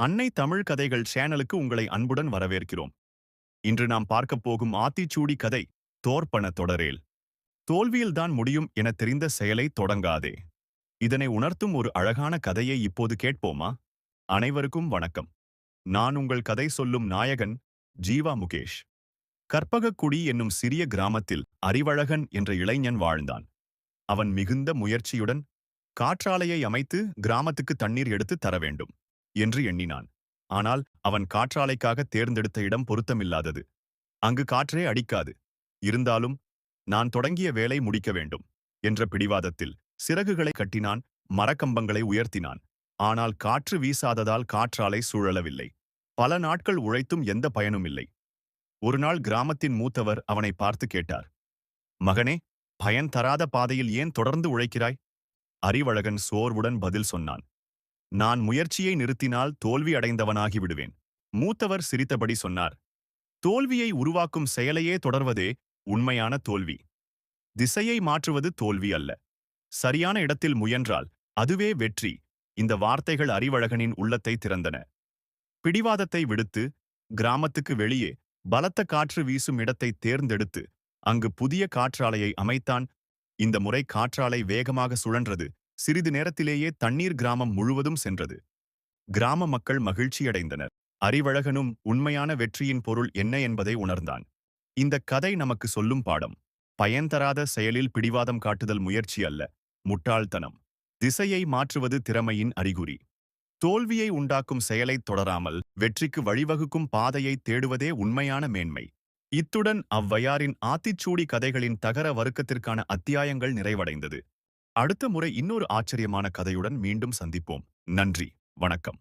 அன்னை தமிழ் கதைகள் சேனலுக்கு உங்களை அன்புடன் வரவேற்கிறோம். இன்று நாம் பார்க்கப் போகும் ஆத்திச்சூடி கதை தோற்பன தொடரேல் தோல்வியில்தான் முடியும் என தெரிந்த செயலை தொடங்காதே. இதனை உணர்த்தும் ஒரு அழகான கதையை இப்போது கேட்போமா? அனைவருக்கும் வணக்கம். நான் உங்கள் கதை சொல்லும் நாயகன் ஜீவா முகேஷ். கற்பகக்குடி என்னும் சிறிய கிராமத்தில் அறிவழகன் என்ற இளைஞன் வாழ்ந்தான். அவன் மிகுந்த முயற்சியுடன் காற்றாலையை அமைத்து கிராமத்துக்கு தண்ணீர் எடுத்து தர வேண்டும் என்று எண்ணினான். ஆனால் அவன் காற்றாலைக்காக தேர்ந்தெடுத்த இடம் பொருத்தமில்லாதது. அங்கு காற்றே அடிக்காது. இருந்தாலும் நான் தொடங்கிய வேலை முடிக்க வேண்டும் என்ற பிடிவாதத்தில் சிறகுகளை கட்டினான் மரக்கம்பங்களை உயர்த்தினான். ஆனால் காற்று வீசாததால் காற்றாலை சூழலவில்லை. பல நாட்கள் உழைத்தும் எந்த பயனும் இல்லை. ஒருநாள் கிராமத்தின் மூத்தவர் அவனை பார்த்து கேட்டார் மகனே பயன் தராத பாதையில் ஏன் தொடர்ந்து உழைக்கிறாய்? அறிவழகன் சோர்வுடன் பதில் சொன்னான். நான் முயற்சியை நிறுத்தினால் தோல்வி அடைந்தவனாகி விடுவேன் மூத்தவர் சிரித்தபடி சொன்னார் தோல்வியை உருவாக்கும் செயலையே தொடர்வதே உண்மையான தோல்வி. திசையை மாற்றுவது தோல்வி அல்ல. சரியான இடத்தில் முயன்றால் அதுவே வெற்றி. இந்த வார்த்தைகள் அறிவழகனின் உள்ளத்தை திறந்தன. பிடிவாதத்தை விடுத்து கிராமத்துக்கு வெளியே பலத்த காற்று வீசும் இடத்தை தேர்ந்தெடுத்து அங்கு புதிய காற்றாலையை அமைத்தான். இந்த முறை காற்றாலை வேகமாக சுழன்றது சிறிது நேரத்திலேயே தண்ணீர் கிராமம் முழுவதும் சென்றது. கிராம மக்கள் மகிழ்ச்சியடைந்தனர். அறிவழகனும் உண்மையான வெற்றியின் பொருள் என்ன என்பதை உணர்ந்தான். இந்த கதை நமக்கு சொல்லும் பாடம் பயன் தராத செயலில் பிடிவாதம் காட்டுதல் முயற்சி அல்ல முட்டாள்தனம். திசையை மாற்றுவது திறமையின் அறிகுறி. தோல்வியை உண்டாக்கும் செயலைத் தொடராமல் வெற்றிக்கு வழிவகுக்கும் பாதையை தேடுவதே உண்மையான மேன்மை. இத்துடன் அவ்வையாரின் ஆத்திச்சூடி கதைகளின் தகர வர்க்கத்திற்கான அத்தியாயங்கள் நிறைவடைந்தது. அடுத்த முறை இன்னொரு ஆச்சரியமான கதையுடன் மீண்டும் சந்திப்போம். நன்றி. வணக்கம்.